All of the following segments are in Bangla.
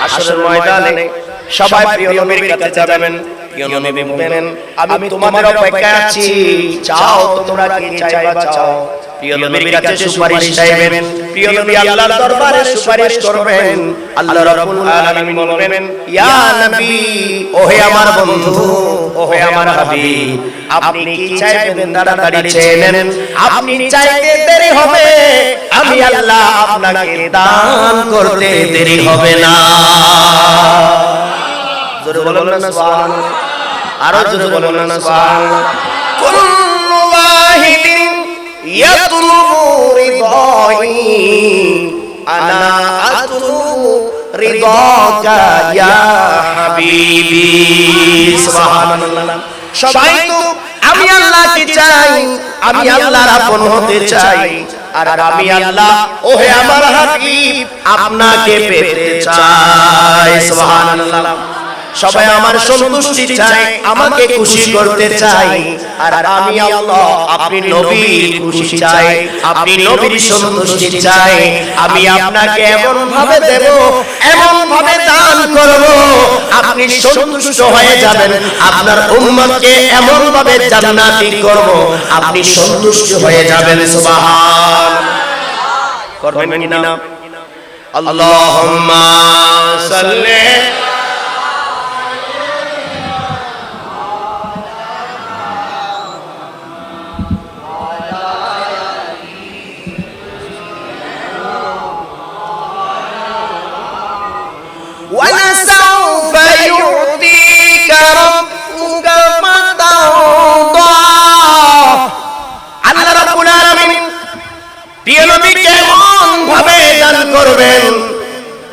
হাসরের ময়দানে সবাই প্রিয় নবীর কাছে যাবেন। প্রিয় নবী বলবেন আমি তোমাদের অপেক্ষায় আছি চাও তোমরা কি চাইবা চাও। প্রিয় নবীর কাছে সুপারিশ চাইবেন প্রিয় নবী আল্লাহর দরবারে সুপারিশ করবেন। আল্লাহ রাব্বুল আলামিন বলবেন ইয়া নবী ওহে আমার বন্ধু ওহে আমার হাবিব আপনি কি চাইবেন তাড়াতাড়ি চেয়ে আপনি চাইতে দেরি হবে। আমি আল্লাহ আপনাকে দান করতে দেরি হবে না। জোরে বলুন না সুবহানাল্লাহ। আরও জোরে বলুন না সুবহানাল্লাহ কুল্লু ওয়াহিদিন ইয়াতলুবু রিদাই আনা আতলুবু রিদাকা ইয়া হাবিবি সুবহানাল্লাহ। সবাই তো আমি আল্লাহকে চাই আমি আল্লাহর আপন হতে চাই আর আমি আল্লাহ ওহে আমার হাবিব আপনাকে পেতে চাই সুবহানাল্লাহ। সবাই আমার সন্তুষ্টি চাই আমাকে খুশি করতে চাই আর আমি আল্লাহ আপনি নবীর খুশি চাই আপনি নবীর সন্তুষ্টি চাই আমি আপনাকে এমন ভাবে দেব এমন ভাবে দান করব আপনি সন্তুষ্ট হয়ে যাবেন আপনার উম্মতকে এমন ভাবে জান্নাতি করব আপনি সন্তুষ্ট হয়ে যাবেন সুবহান। করবেন কি না? আল্লাহুম্মা সাল্লি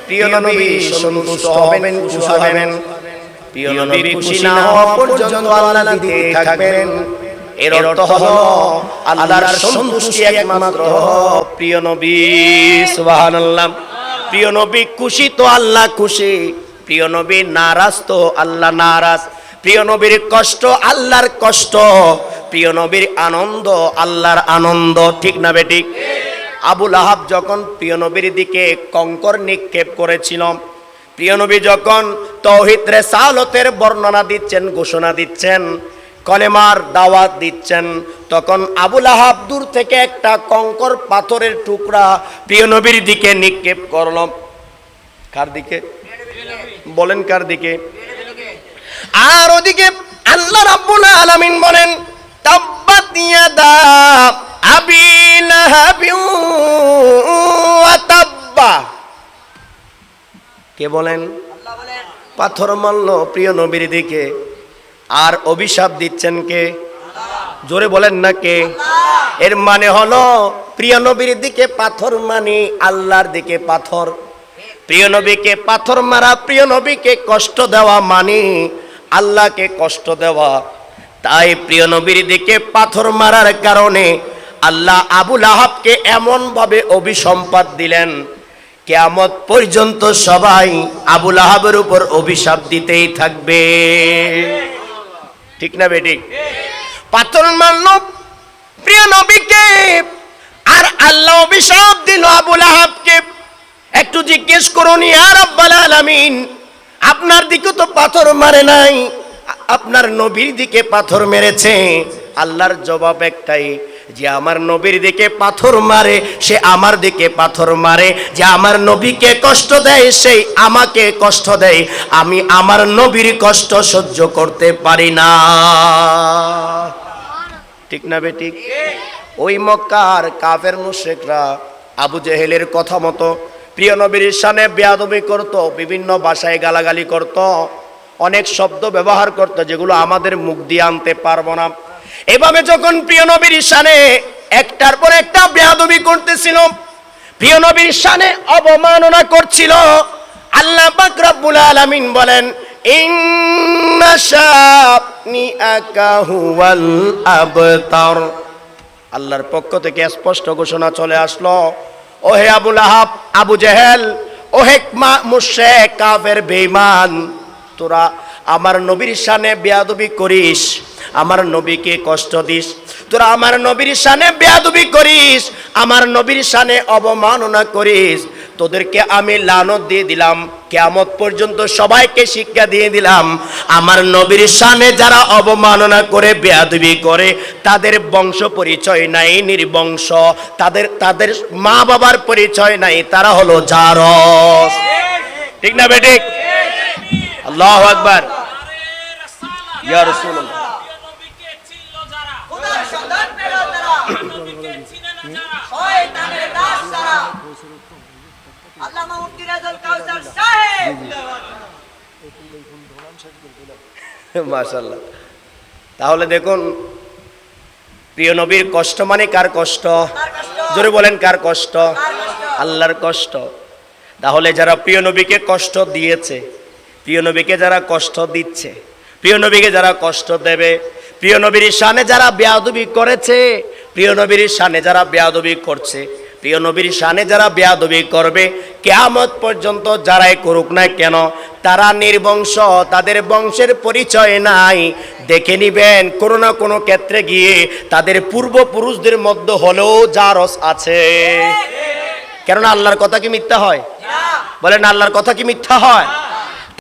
প্রিয় নবী সন্তুষ্ট হবেন খুশি হবেন। প্রিয় নবী খুশি না হওয়া পর্যন্ত আল্লাহ দিতে থাকবেন। এর অর্থ হলো আল্লাহর সন্তুষ্টি একমাত্র প্রিয় নবী সুবহানাল্লাহ। প্রিয় নবী খুশি তো আল্লাহ খুশি। প্রিয় নবী নারাজ তো আল্লাহ নারাজ। প্রিয় নবীর কষ্ট আল্লাহর কষ্ট। প্রিয় নবীর আনন্দ আল্লাহর আনন্দ। ঠিক না বেঠিক আবুল আহাব যখন প্রিয় নবীর দিকে কঙ্কর নিক্ষেপ করেছিল, প্রিয় নবী যখন তৌহিদ রেসালতের বর্ণনা দিচ্ছেন, ঘোষণা দিচ্ছেন, কলেমার দাওয়াত দিচ্ছেন, তখন আবুল আহাব দূর থেকে একটা কঙ্কর পাথরের টুকরা প্রিয় নবীর দিকে নিক্ষেপ করল। কার দিকে? বলেন কার দিকে? আর ওদিকে আল্লাহ রাব্বুল আলামিন বলেন, তাব্বাত ইয়াদা আবি কে বলেন? পাথর মারল প্রিয় নবীর দিকে। আর অভিশাপ দিচ্ছেন কে? জোরে বলেন না কে? এর মানে হলো প্রিয় নবীর দিকে পাথর মানে আল্লাহর দিকে পাথর। প্রিয় নবীকে পাথর মারা প্রিয় নবীকে কষ্ট দেওয়া মানে আল্লাহকে কষ্ট দেওয়া। তাই প্রিয় নবীর দিকে পাথর মারার কারণে আল্লাহ আবুল আহাবকে এমন ভাবে অভিসম্পাদ দিলেন, কেয়ামত পর্যন্ত সবাই আবুল আহাবের উপর অভিশাপ দিতেই থাকবে। ঠিক না বেঠিক পাথর মারল, প্রিয় নবীকে, আর আল্লাহ অভিশাপ দিল আবুল আহাবকে একটু জিজ্ঞেস করুন আর রাব্বাল আলামিন, আপনার দিকে তো পাথর মারে নাই, আপনার নবীর দিকে পাথর মেরেছে, আল্লাহর জবাব একটাই যে আমার নবীর দিকে পাথর মারে, সে আমার দিকে পাথর মারে। যে আমার নবীকে কষ্ট দেয় সেই আমাকে কষ্ট দেয়। আমি আমার নবীর কষ্ট সহ্য করতে পারি না। ঠিক না বেঠিক ওই মক্কার কাফের মুশেকরা আবু জেহেলের কথা মতো প্রিয় নবীর সানে বেয়াদবি করত, বিভিন্ন ভাষায় গালাগালি করত, অনেক শব্দ ব্যবহার করত, যেগুলো আমাদের মুখ দিয়ে আনতে পারব না। এভাবে যখন প্রিয় নবীর সানে একটার পর একটা বেয়াদবি করতেছিল, প্রিয় নবীর সানে অবমাননা করছিল, আল্লাহ পাক রব্বুল আলামিন বলেন আল্লাহর পক্ষ থেকে স্পষ্ট ঘোষণা চলে আসলো, ওহে আবুল আহাব আবু জেহেল, ওহে মুশেক কাফের বেঈমান, তোরা আমার নবীর শানে বেয়াদবি করিস। আমার নবীকে কষ্ট দিস, তোরা আমার নবীর শানে বেয়াদবি করিস, আমার নবীর শানে অবমাননা করিস। তোদেরকে আমি লানত দিয়ে দিলাম, কেয়ামত পর্যন্ত সবাইকে শিক্ষা দিয়ে দিলাম। আমার নবীর সামনে যারা অবমাননা করে, বেয়াদবি করে, তাদের বংশ পরিচয় নাই, নির্বংশ। তাদের তাদের মা বাবার পরিচয় নাই, তারা হলো জারস। ঠিক না বেঠিক আল্লাহ আকবার। ইয়া রাসূলুল্লাহ। মাশাল্লাহ তাহলে দেখুন প্রিয় নবীর কষ্ট মানে কার কষ্ট? জোরে বলেন কার কষ্ট? কার কষ্ট? আল্লাহর কষ্ট। তাহলে যারা প্রিয় নবীকে কষ্ট দিয়েছে প্রিয় নবীকে যারা কষ্ট দিচ্ছে প্রিয় নবীকে যারা কষ্ট দেবে প্রিয় নবীর শানে যারা বেয়াদবি করেছে প্রিয় নবীর শানে যারা বেয়াদবি করছে প্রিয় নবীর শানে যারা বেয়াদবি করবে কেয়ামত পর্যন্ত যারাই করুক না কেন তারা নির্বংশ তাদের বংশের পরিচয় নাই। দেখে নিবেন কোনো না কোনো ক্ষেত্রে গিয়ে তাদের পূর্বপুরুষদের মধ্যে হলেও জারস আছে। কেননা আল্লাহর কথা কি মিথ্যা হয়? বলেন আল্লাহর কথা কি মিথ্যা হয়?